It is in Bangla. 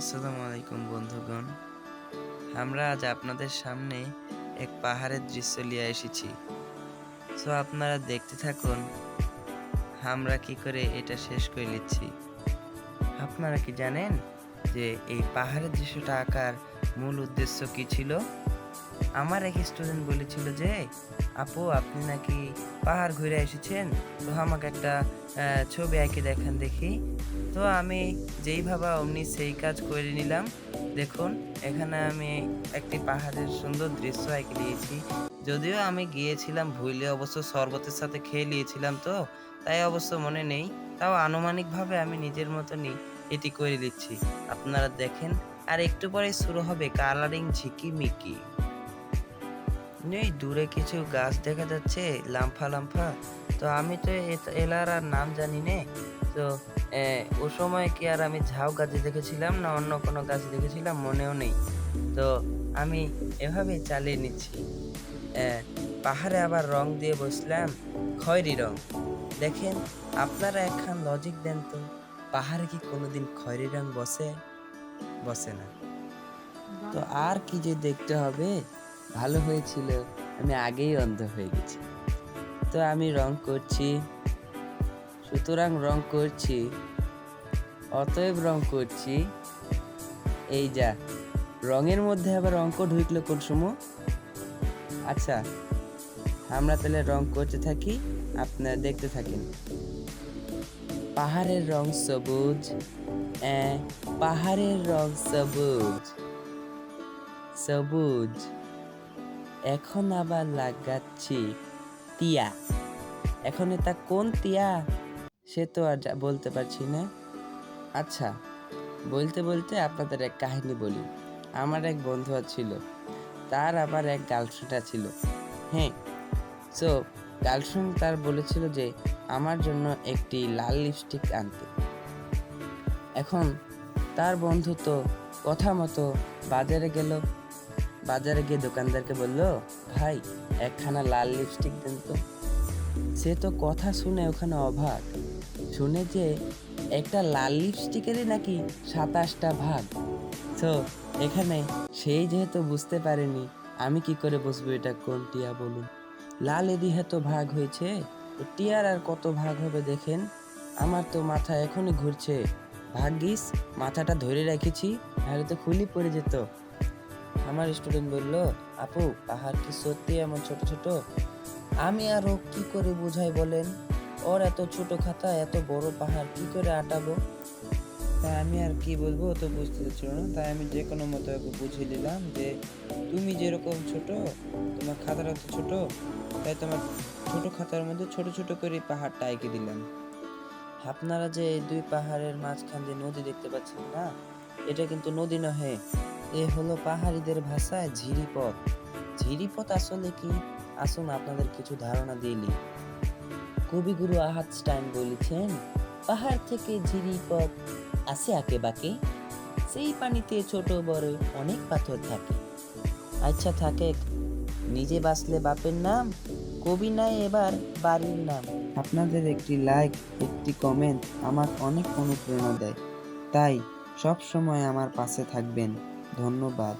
আসসালামু আলাইকুম বন্ধুগণ। আমরা আজ আপনাদের সামনে এক পাহাড়ের দৃশ্য নিয়ে এসেছি। সো আপনারা দেখতে থাকুন, আমরা কি করে এটা শেষ করে নিচ্ছি। আপনারা কি জানেন যে এই পাহাড়ের দৃশ্যটা আঁকার মূল উদ্দেশ্য কি ছিল? আমার এক স্টুডেন্ট বলেছিল যে, আপু, আপনি নাকি পাহাড় ঘুরে এসেছেন? তো আমাকে একটা ছবি আঁকে দেখান দেখি। তো আমি যেই ভাবা অমনি সেই কাজ করে নিলাম। দেখুন, এখানে আমি একটি পাহাড়ের সুন্দর দৃশ্য এঁকে নিয়েছি যদিও আমি গিয়েছিলাম ভুলে, অবশ্য শরবতের সাথে খেয়ে নিয়েছিলাম তো, তাই অবশ্য মনে নেই। তাও আনুমানিকভাবে আমি নিজের মতনই এটি করে দিচ্ছি। আপনারা দেখেন, আর একটু পরে শুরু হবে কালারিং ঝিকিমিকি। এই দূরে কিছু গাছ দেখা যাচ্ছে, লাম্ফা লাম্ফা। তো আমি তো এলার আর নাম জানি নে। তো ও সময় কি আর আমি ঝাউ গাছে দেখেছিলাম না অন্য কোনো গাছ দেখেছিলাম মনেও নেই। তো আমি এভাবেই চালিয়ে নিচ্ছি। পাহাড়ে আবার রং দিয়ে বসলাম, খয়েরি রং। দেখেন, আপনারা একখান লজিক দেন তো, পাহাড়ে কি কোনোদিন খয়েরি রং বসে? বসে না। তো আর কি যে দেখতে হবে? ভালো হয়েছিল, আমি আগেই অন্ধ হয়ে গেছি। তো আমি রং করছি, সুতরাং রং করছি, অতএব রং করছি, এই যা। রঙের মধ্যে আবার অঙ্ক ঢুকলো কোন সময়? আচ্ছা আমরা তাহলে রং করতে থাকি, আপনারা দেখতে থাকেন। পাহাড়ের রং সবুজ পাহাড়ের রং সবুজ সবুজ। এখন আবার লাগাচ্ছি টিয়া। এখন এটা কোন টিয়া? সে তো আর বলতে পারছি না। আচ্ছা বলতে বলতে আপনাদের এক কাহিনী বলি। আমার এক বন্ধু ছিল তার আবার এক গার্লফ্রেন্ড ছিল। হ্যাঁ সো গার্লফ্রেন্ড তার বলেছিল যে আমার জন্য একটি লাল লিপস্টিক আনতে। এখন তার বন্ধু তো কথা মতো বাজারে গেল। বাজারে গিয়ে দোকানদারকে বলল, ভাই, একখানা লাল লিপস্টিক দেন তো। সে তো কথা শুনে ওখানে অভাগ শুনে যে একটা লাল লিপস্টিকেরই নাকি সাতাশটা ভাগ। তো এখানে সেই যেহেতু বুঝতে পারেনি, আমি কি করে বুঝব এটা কোন টিয়া বলুন? লাল এরই তো ভাগ হয়েছে? টিয়ার আর কত ভাগ হবে দেখেন? আমার তো মাথা এখনই ঘুরছে। ভাগ্যিস, মাথাটা ধরে রেখেছি, নাহলে তো খুলি পড়ে যেত। আমার স্টুডেন্ট বলল, আপু, পাহাড় কি সত্যি এমন ছোট ছোট? আমি আরও কি করে বুঝাই বলেন? ওর এত ছোট খাতা, এত বড় পাহাড়, কি করে আটাবো? তাই আমি আর কি বলব তো বুঝতে চাচ্ছিল না। তাই আমি যে কোনো মতো ওকে বুঝিয়ে দিলাম যে, তুমি যেরকম ছোট, তোমার খাতাটা তো ছোট, তাই তোমার ছোট খাতার মধ্যে ছোট ছোট করে পাহাড়টা এঁকে দিলাম। আপনারা যে এই দুই পাহাড়ের মাঝখান দিয়ে নদী দেখতে পাচ্ছেন না, এটা কিন্তু নদী নহে এ হলো পাহাড়িদের ভাষায় ঝিরিপথ। ঝিরিপথ আসলে কি? আসুন আপনাদের কিছু ধারণা দিলি কবিগুরু আহাত স্টাইন বলেছেন, পাহাড় থেকে ঝিরিপথ আসে আঁকে বাঁকে। সেই পানিতে ছোট বড় অনেক পাথর থাকে। আচ্ছা থাকে নিজে বাঁচলে বাপের নাম, কবি নাই এবার বাড়ির নাম। আপনাদের একটি লাইক, একটি কমেন্ট আমার অনেক অনুপ্রেরণা দেয়। তাই সব সময় আমার পাশে থাকবেন। ধন্যবাদ।